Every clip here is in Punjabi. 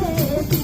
você.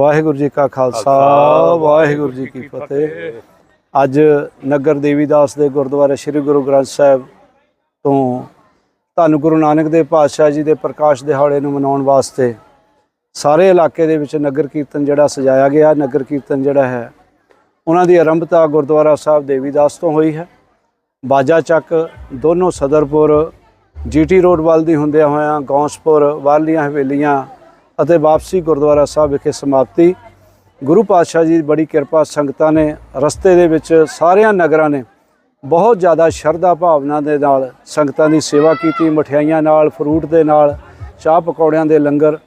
ਵਾਹਿਗੁਰੂ ਜੀ ਕਾ ਖਾਲਸਾ ਵਾਹਿਗੁਰੂ ਜੀ ਕੀ ਫਤਿਹ। ਅੱਜ ਨਗਰ ਦੇਵੀਦਾਸ ਦੇ ਗੁਰਦੁਆਰੇ ਸ੍ਰੀ ਗੁਰੂ ਗ੍ਰੰਥ ਸਾਹਿਬ ਤੋਂ ਧੰਨ ਗੁਰੂ ਨਾਨਕ ਦੇਵ ਪਾਤਸ਼ਾਹ ਜੀ ਦੇ ਪ੍ਰਕਾਸ਼ ਦਿਹਾੜੇ ਨੂੰ ਮਨਾਉਣ ਵਾਸਤੇ ਸਾਰੇ ਇਲਾਕੇ ਦੇ ਵਿੱਚ ਨਗਰ ਕੀਰਤਨ ਜਿਹੜਾ ਸਜਾਇਆ ਗਿਆ ਨਗਰ ਕੀਰਤਨ ਜਿਹੜਾ ਹੈ ਉਹਨਾਂ ਦੀ ਆਰੰਭਤਾ ਗੁਰਦੁਆਰਾ ਸਾਹਿਬ ਦੇਵੀ ਦਾਸ ਤੋਂ ਹੋਈ ਹੈ। ਬਾਜਾ ਚੱਕ ਦੋਨੋਂ ਸਦਰਪੁਰ ਜੀਟੀ ਰੋਡ ਵੱਲ ਦੀ ਹੁੰਦਿਆਂ ਹੋਇਆਂ ਗੌਂਸਪੁਰ ਵਾਲੀਆਂ ਹਵੇਲੀਆਂ ਅਤੇ ਵਾਪਸੀ ਗੁਰਦੁਆਰਾ ਸਾਹਿਬ ਵਿਖੇ ਸਮਾਪਤੀ। ਗੁਰੂ ਪਾਤਸ਼ਾਹ ਜੀ ਦੀ ਬੜੀ ਕਿਰਪਾ, ਸੰਗਤਾਂ ਨੇ ਰਸਤੇ ਦੇ ਵਿੱਚ ਸਾਰਿਆਂ ਨਗਰਾਂ ਨੇ ਬਹੁਤ ਜ਼ਿਆਦਾ ਸ਼ਰਧਾ ਭਾਵਨਾ ਦੇ ਨਾਲ ਸੰਗਤਾਂ ਦੀ ਸੇਵਾ ਕੀਤੀ। ਮਠਿਆਈਆਂ ਨਾਲ, ਫਰੂਟ ਦੇ ਨਾਲ, ਚਾਹ ਪਕੌੜਿਆਂ ਦੇ ਲੰਗਰ।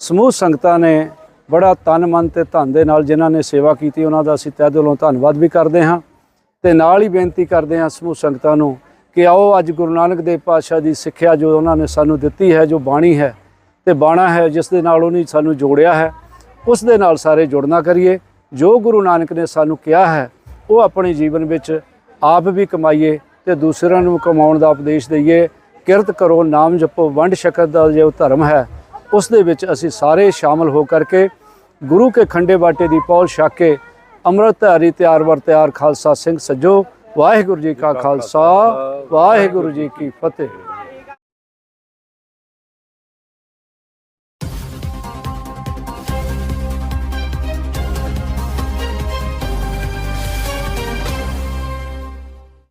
ਸਮੂਹ ਸੰਗਤਾਂ ਨੇ ਬੜਾ ਤਨ ਮਨ ਤੇ ਧਨ ਦੇ ਨਾਲ ਜਿਨ੍ਹਾਂ ਨੇ ਸੇਵਾ ਕੀਤੀ, ਉਹਨਾਂ ਦਾ ਅਸੀਂ ਤਹਿ ਦਿਲੋਂ ਧੰਨਵਾਦ ਵੀ ਕਰਦੇ ਹਾਂ। ਤੇ ਨਾਲ ਹੀ ਬੇਨਤੀ ਕਰਦੇ ਹਾਂ ਸਮੂਹ ਸੰਗਤਾਂ ਨੂੰ ਕਿ ਆਓ ਅੱਜ ਗੁਰੂ ਨਾਨਕ ਦੇਵ ਪਾਤਸ਼ਾਹ ਦੀ ਸਿੱਖਿਆ ਜੋ ਉਹਨਾਂ ਨੇ ਸਾਨੂੰ ਦਿੱਤੀ ਹੈ, ਜੋ ਬਾਣੀ ਹੈ ਤੇ ਬਾਣਾ ਹੈ ਜਿਸ ਦੇ ਨਾਲ ਉਹਨੇ ਸਾਨੂੰ ਜੋੜਿਆ ਹੈ, ਉਸ ਦੇ ਨਾਲ ਸਾਰੇ ਜੁੜਨਾ ਕਰੀਏ। ਜੋ ਗੁਰੂ ਨਾਨਕ ਨੇ ਸਾਨੂੰ ਕਿਹਾ ਹੈ, ਉਹ ਆਪਣੇ ਜੀਵਨ ਵਿੱਚ ਆਪ ਵੀ ਕਮਾਈਏ ਤੇ ਦੂਸਰਿਆਂ ਨੂੰ ਕਮਾਉਣ ਦਾ ਉਪਦੇਸ਼ ਦਈਏ। ਕਿਰਤ ਕਰੋ, ਨਾਮ ਜਪੋ, ਵੰਡ ਸ਼ਕਤ ਦਾ ਜੋ ਧਰਮ ਹੈ, ਉਸ ਦੇ ਵਿੱਚ ਅਸੀਂ ਸਾਰੇ ਸ਼ਾਮਲ ਹੋ ਕਰਕੇ ਗੁਰੂ ਕੇ ਖੰਡੇ ਬਾਟੇ ਦੀ ਪੌਲ ਛੱਕ ਕੇ ਅੰਮ੍ਰਿਤ ਧਾਰੀ ਤਿਆਰ ਵਰ ਤਿਆਰ ਖਾਲਸਾ ਸਿੰਘ ਸੱਜੋ। ਵਾਹਿਗੁਰੂ ਜੀ ਕਾ ਖਾਲਸਾ, ਵਾਹਿਗੁਰੂ ਜੀ ਕੀ ਫਤਿਹ।